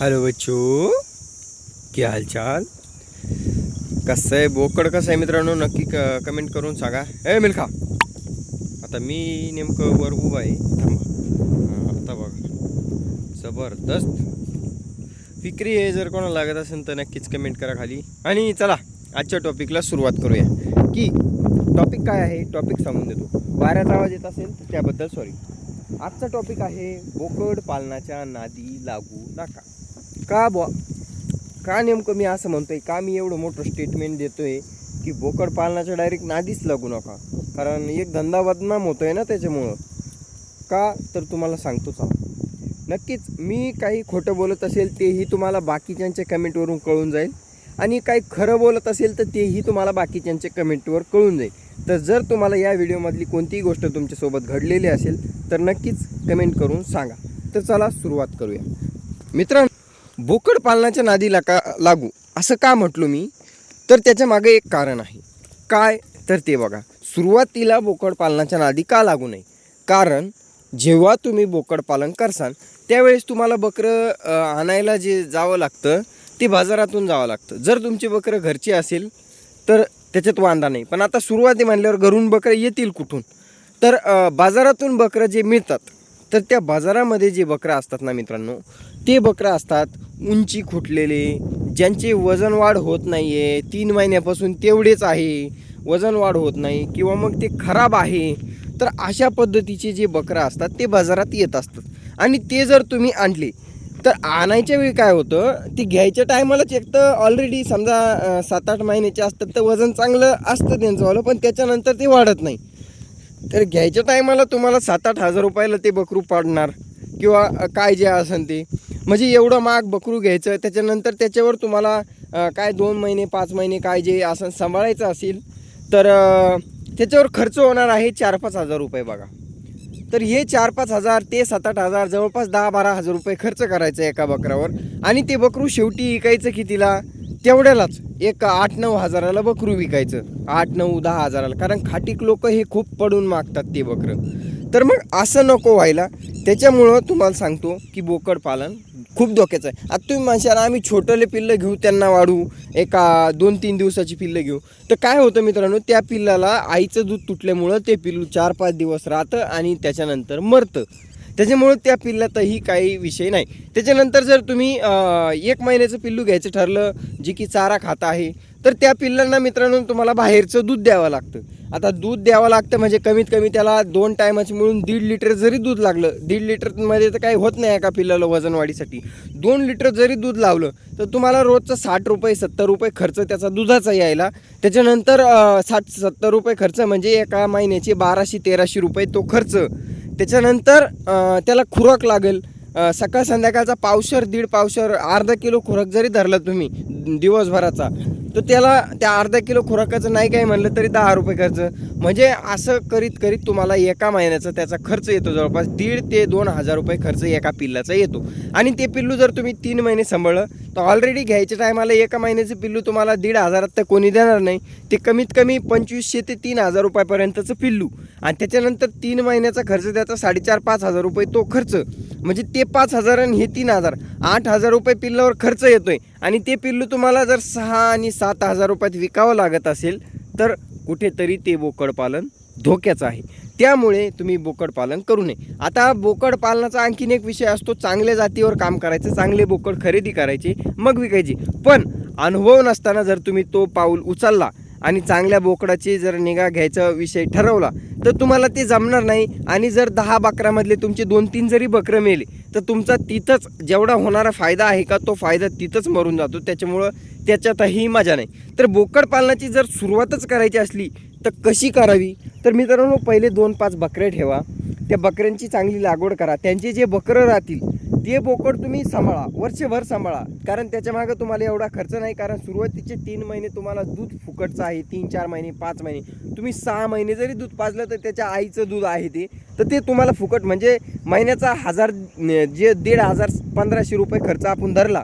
Hello बच्चो क्या हालचाल? कसं आहे? बोकड कसं आहे मित्रांनो? नक्की क कमेंट करून सांगा. ए मिल्खा! आता मी नेमकं वर उभा आहे. थांबा. आता बघा. जबरदस्त. विक्री आहे जर कोणाला लागत असेल तर नक्कीच कमेंट करा खाली. आणि चला आजच्या टॉपिकला सुरुवात करूया. की टॉपिक काय आहे? टॉपिक सांगून देतो. वाऱ्याचा आवाज येत असेल तर त्याबद्दल सॉरी आजचा टॉपिक आहे बोकड पालनाच्या नादी लागू नका. का बुवा? का नेमकं मी असं म्हणतोय? का मी एवढं मोठं स्टेटमेंट देतोय की बोकड पालनाच्या डायरेक्ट नादीच लागू नका? कारण एक धंदा बदनाम होतोय ना त्याच्यामुळं. का? तर तुम्हाला सांगतो चला. नक्कीच मी काही खोटं बोलत असेल तेही तुम्हाला बाकीच्यांच्या कमेंटवरून कळून जाईल. आणि काही खरं बोलत असेल तर तेही तुम्हाला बाकीच्यांच्या कमेंटवर कळून जाईल. तर जर तुम्हाला या व्हिडिओमधली कोणतीही गोष्ट तुमच्यासोबत घडलेली असेल तर नक्कीच कमेंट करून सांगा. तर चला सुरुवात करूया. मित्रांनो बोकड पालनाच्या नादीला का लागू असं का म्हटलो मी? तर त्याच्यामागे एक कारण आहे. काय? तर ते बघा. सुरुवातीला बोकड पालनाच्या नादी का लागू नये? कारण जेव्हा तुम्ही बोकड पालन करसान त्यावेळेस तुम्हाला बकरं आणायला जे जावं लागतं ते बाजारातून जावं लागतं. जर तुमची बकरं घरची असेल तर त्याच्यात वांदा नाही. पण आता सुरुवाती म्हणल्यावर घरून बकरं येतील कुठून? तर बाजारातून बकरं जे मिळतात तर त्या बाजारामध्ये जे बकरं असतात ना मित्रांनो ते बकरं असतात उंची खुटलेले ज्यांचे वजन वाढ होत नाही आहे तीन महिन्यापासून तेवढेच आहे वजन वाढ होत नाही किंवा मग ते खराब आहे तर अशा पद्धतीचे जे बकरं असतात ते बाजारात येत असतात. आणि ते जर तुम्ही आणले तर आणायच्या वेळी काय होतं ते घ्यायच्या टायमालाच एक तर ऑलरेडी समजा सात आठ महिन्याचे असतात तर वजन चांगलं असतं त्यांचंवालं पण त्याच्यानंतर ते वाढत नाही. तर घ्यायच्या टायमाला तुम्हाला सात आठ हजार रुपयाला ते बकरू पाडणार किंवा काय जे असेल ते. म्हणजे एवढं महाग बकरू घ्यायचं त्याच्यानंतर त्याच्यावर तुम्हाला काय दोन महिने पाच महिने काय जे असं सांभाळायचं असेल तर त्याच्यावर खर्च होणार आहे चार पाच हजार रुपये बघा. तर हे चार पाच हजार ते सात आठ हजार जवळपास दहा बारा हजार रुपये खर्च करायचं एका बकरावर. आणि ते बकरू शेवटी विकायचं कितीला? तेवढ्यालाच. एक आठ नऊ हजाराला बकरू विकायचं. आठ नऊ दहा हजाराला. कारण खाटीक लोक हे खूप पडून मागतात ते बकरं. तर मग असं नको व्हायला. त्याच्यामुळं तुम्हाला सांगतो की बोकड पालन खूप धोक्याचं आहे. आता तुम्ही म्हणशाल आम्ही छोटले पिल्लं घेऊ त्यांना वाढू एका दोन तीन दिवसाची पिल्लं घेऊ. तर काय होतं मित्रांनो त्या पिल्लाला आईचं दूध तुटल्यामुळं ते पिल्लू चार पाच दिवस राहतं आणि त्याच्यानंतर मरतं. त्याच्यामुळं त्या पिल्लातही काही विषय नाही. त्याच्यानंतर जर तुम्ही एक महिन्याचं पिल्लू घ्यायचं ठरलं जे की चारा खात आहे तर त्या पिल्लांना मित्रांनो तुम्हाला बाहेरचं दूध द्यावं लागतं. आता दूध द्यावं लागतं म्हणजे कमीत कमी त्याला दोन टायमाचं मिळून दीड लिटर जरी दूध लागलं दीड लिटरमध्ये तर काही होत नाही एका पिल्लाला वजन वाढीसाठी. दोन लिटर जरी दूध लावलं तर तुम्हाला रोजचं साठ रुपये सत्तर रुपये खर्च त्याचा दुधाचा यायला. त्याच्यानंतर साठ सत्तर रुपये खर्च म्हणजे एका महिन्याचे बाराशे तेराशे रुपये तो खर्च. त्याच्यानंतर त्याला खुराक लागेल. सकाळ संध्याकाळचा पावशर दीड पावशर अर्धा किलो खुराक जरी धरला तुम्ही दिवसभराचा तर त्याला त्या अर्धा किलो खुराकाचं नाही काय म्हणलं तरी दहा रुपये खर्च. म्हणजे असं करीत करीत तुम्हाला एका महिन्याचा त्याचा खर्च येतो जवळपास दीड ते दोन हजार रुपये खर्च एका पिल्लाचा येतो. आणि ते पिल्लू जर तुम्ही तीन महिने सांभाळलं तर ऑलरेडी घ्यायच्या टायमाला एका महिन्याचं पिल्लू तुम्हाला दीड हजारात तर कोणी देणार नाही. ते कमीत कमी पंचवीसशे ते तीन हजार रुपयापर्यंतचं पिल्लू आणि त्याच्यानंतर तीन महिन्याचा खर्च त्याचा साडेचार पाच हजार रुपये तो खर्च. म्हणजे ते पाच हजार आणि हे तीन हजार. आठ हजार रुपये पिल्लावर खर्च येतो आहे आणि ते पिल्लू तुम्हाला जर सहा आणि सात हजार रुपयात विकावं लागत असेल तर कुठेतरी ते बोकड पालन धोक्याचं आहे. त्यामुळे तुम्ही बोकड पालन करू नये. आता बोकड पालनाचा आणखीन एक विषय असतो चांगल्या जातीवर काम करायचं चांगले बोकड खरेदी करायचे मग विकायचे. पण अनुभव नसताना जर तुम्ही तो पाऊल उचलला आणि चांगल्या बोकडाची जर निगा घ्यायचा विषय ठरवला तर तुम्हाला ते जमणार नाही. आणि जर दहा बकरामधले तुमचे दोन तीन जरी बकरं मेले तर तुमचा तिथंच जेवढा होणारा फायदा आहे का तो फायदा तिथंच मरून जातो. त्याच्यामुळं त्याच्यातही मजा नाही. तर बोकड पालनाची जर सुरुवातच करायची असली तर कशी करावी? तर मित्रांनो पहिले दोन पाच बकरे ठेवा. त्या बकऱ्यांची चांगली लागवड करा. त्यांचे जे बकरं राहतील ते बोकड तुम्ही सांभाळा. वर्षभर सांभाळा. कारण त्याच्यामागं तुम्हाला एवढा खर्च नाही. कारण सुरुवातीचे तीन महिने तुम्हाला दूध फुकटचं आहे. तीन चार महिने पाच महिने. तुम्ही सहा महिने जरी दूध पाजलं तर त्याच्या आईचं दूध आहे ते. तर ते तुम्हाला फुकट. म्हणजे महिन्याचा हजार जे दीड हजार पंधराशे रुपये खर्च आपण धरला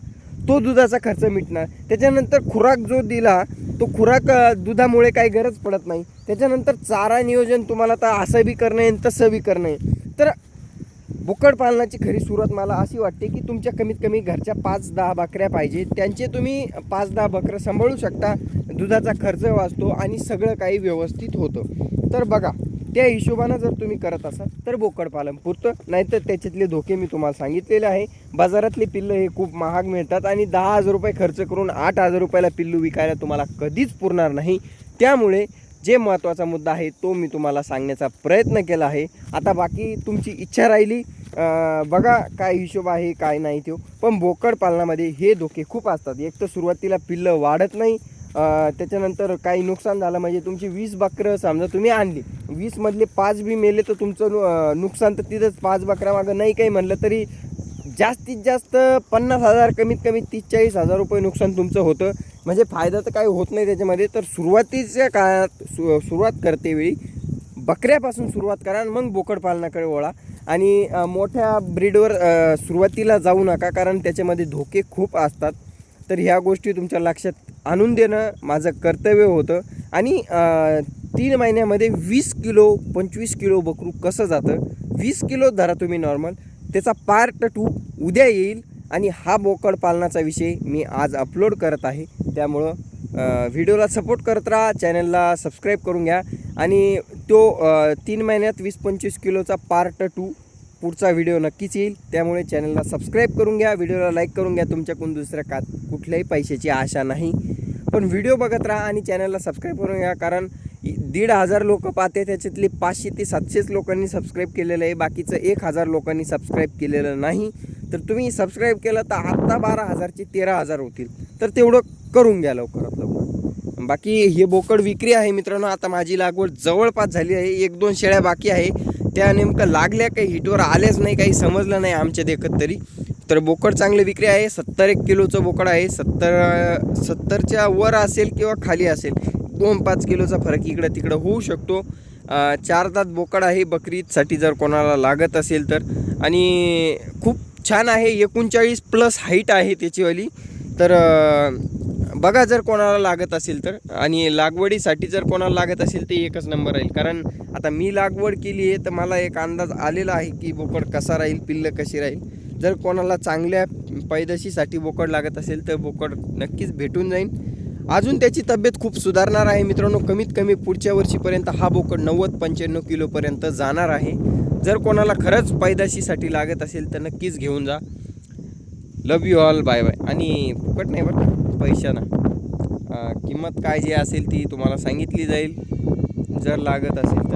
तो दुधाचा खर्च मिटणार. त्याच्यानंतर खुराक जो दिला तो खुराक दुधामुळे काही गरज पडत नाही. त्याच्यानंतर चारा नियोजन तुम्हाला तर असं बी करणं आहे आणि तसं बी करणं आहे. तर बोकड पालनाची खरी सुरुवात मला अशी वाटते की तुमच्या कमीत कमी घरच्या पाच दहा बकऱ्या पाहिजे. त्यांचे तुम्ही पाच दहा बकरं सांभाळू शकता. दुधाचा खर्च वाचतो आणि सगळं काही व्यवस्थित होतं. तर बघा त्या हिशोबानं जर तुम्ही करत असाल तर बोकड पालन पुरतं. नाहीतर त्याच्यातले धोके मी तुम्हाला सांगितलेले आहे. बाजारातले पिल्लं हे खूप महाग मिळतात आणि दहा हजार रुपये खर्च करून आठ हजार रुपयाला पिल्लू विकायला तुम्हाला कधीच पुरणार नाही. त्यामुळे जे महत्त्वाचा मुद्दा आहे तो मी तुम्हाला सांगण्याचा प्रयत्न केला आहे. आता बाकी तुमची इच्छा राहिली बघा काय हिशोब आहे काय नाही तो. पण बोकड पालनामध्ये हे धोके खूप असतात. एक तर सुरुवातीला पिल्लं वाढत नाही त्याच्यानंतर काही नुकसान झालं म्हणजे तुमची वीस बकरं समजा तुम्ही आणली. वीसमधले पाच बी मेले तर तुमचं नु- नुकसान तर तिथंच पाच बकऱ्यामागं नाही काही म्हणलं तरी जास्तीत जास्त पन्नास हजार कमीत कमी तीस चाळीस हजार रुपये नुकसान तुमचं होतं. म्हणजे फायदा तर काही होत नाही त्याच्यामध्ये. तर सुरुवातीच्या काळात सु सुरुवात करते वेळी बकऱ्यापासून सुरुवात करा आणि मग बोकड पालनाकडे वळा. आणि मोठ्या ब्रीडवर सुरुवातीला जाऊ नका कारण त्याच्यामध्ये धोके खूप असतात. तर ह्या गोष्टी तुमच्या लक्षात आणून देणं माझं कर्तव्य होतं. आणि तीन महिन्यामध्ये वीस किलो पंचवीस किलो बकरू कसं जातं? वीस किलो धरा तुम्ही नॉर्मल त्याचा पार्ट टू उद्या येईल आणि हा बोकड पालनाचा विषय मी आज अपलोड करत आहे. त्यामुळं व्हिडिओला सपोर्ट करत राहा चॅनलला सबस्क्राईब करून घ्या. आणि तो तीन महिन्यात वीस पंचवीस किलोचा पार्ट टू पुढचा व्हिडिओ नक्कीच येईल. त्यामुळे चॅनलला सबस्क्राईब करून घ्या. व्हिडिओला लाईक करून घ्या. तुमच्याकडून दुसऱ्या का कुठल्याही पैशाची आशा नाही. पण व्हिडिओ बघत राहा आणि चॅनलला सबस्क्राईब करून घ्या. कारण दीड हजार लोक पाहते त्याच्यातले पाचशे ते सातशेच लोकांनी सबस्क्राईब केलेलं आहे. बाकीचं एक हजार लोकांनी सबस्क्राईब केलेलं नाही. तर तुम्ही सबस्क्राईब केलं तर आत्ता बारा हजारचे तेरा हजार होतील. तर तेवढं करून घ्या लवकरात लवकर. बाकी हे बोकड विक्री आहे मित्रांनो. आता माझी लागवड जवळपास झाली आहे. एक दोन शेळ्या बाकी आहे. त्या नेमकं लागल्या काही हिटवर आल्याच नाही काही समजलं नाही आमच्या देखत तरी तर बोकड चांगली विक्री आहे सत्तर एक किलोचं बोकड आहे सत्तर सत्तरच्या वर असेल किंवा खाली असेल दोन पाच किलोचा फरक इकडं तिकडं होऊ शकतो. चार दात बोकड आहे बकरीसाठी जर कोणाला लागत असेल तर. आणि खूप छान आहे एकोणचाळीस प्लस हाईट आहे त्याचीवाली तर बघा जर कोणाला लागत असेल तर. आणि लागवडीसाठी जर कोणाला लागत असेल ते एकच नंबर राहील. कारण आता मी लागवड केली आहे तर मला एक अंदाज आलेला आहे की बोकड कसा राहील पिल्लं कशी राहील. जर कोणाला चांगल्या पैदाशीसाठी बोकड लागत असेल तर बोकड नक्कीच भेटून जाईल अजून त्याची तब्येत खूप सुधारणार आहे. मित्रांनो कमीत कमी पुढच्या वर्षीपर्यंत हा बोकड नव्वद पंच्याण्णव किलोपर्यंत जाणार आहे. जर कोणाला खरंच पैदाशीसाठी लागत असेल तर नक्कीच घेऊन जा. Love you all bye bye आणि फुकट नाही बरं पैशानं. किंमत काय जी असेल ती तुम्हाला सांगितली जाईल. जर लागत असेल